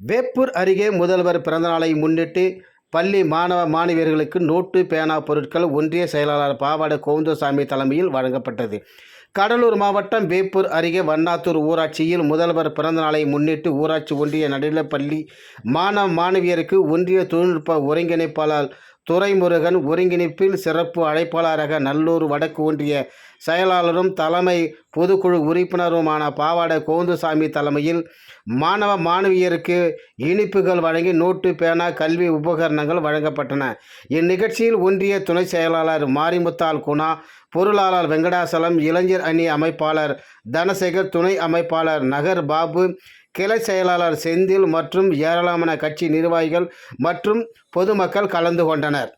வேப்பூர் அருகே முதல்வர் பிறந்தநாளை முன்னிட்டு பள்ளி மாணவ மாணவியர்களுக்கு நோட்டு பேனா பொருட்கள் ஒன்றிய செயலாளர் பாவாட கோவிந்தசாமி தலைமையில் வழங்கப்பட்டது. கடலூர் மாவட்டம் வேப்பூர் அருகே வண்ணாத்தூர் ஊராட்சியில் முதல்வர் பிறந்தநாளை முன்னிட்டு ஊராட்சி ஒன்றிய நடுநிலைப்பள்ளி மாணவ மாணவியருக்கு ஒன்றிய தொழில்நுட்ப ஒருங்கிணைப்பாளர் துரைமுருகன் ஒருங்கிணைப்பில் சிறப்பு அழைப்பாளராக நல்லூர் வடக்கு ஒன்றிய செயலாளரும் தலைமை பொதுக்குழு உறுப்பினருமான பாவாடை கோந்துசாமி தலைமையில் மாணவ மாணவியருக்கு இனிப்புகள் வழங்கி நோட்டு பேனா கல்வி உபகரணங்கள் வழங்கப்பட்டன. இந்நிகழ்ச்சியில் ஒன்றிய துணை செயலாளர் மாரிமுத்தால் குணா பொருளாளர் வெங்கடாசலம் இளைஞர் அணி அமைப்பாளர் தனசேகர் துணை அமைப்பாளர் நகர் பாபு கிளை செயலாளர் செந்தில் மற்றும் ஏராளமான கட்சி நிர்வாகிகள் மற்றும் பொதுமக்கள் கலந்து கொண்டனர்.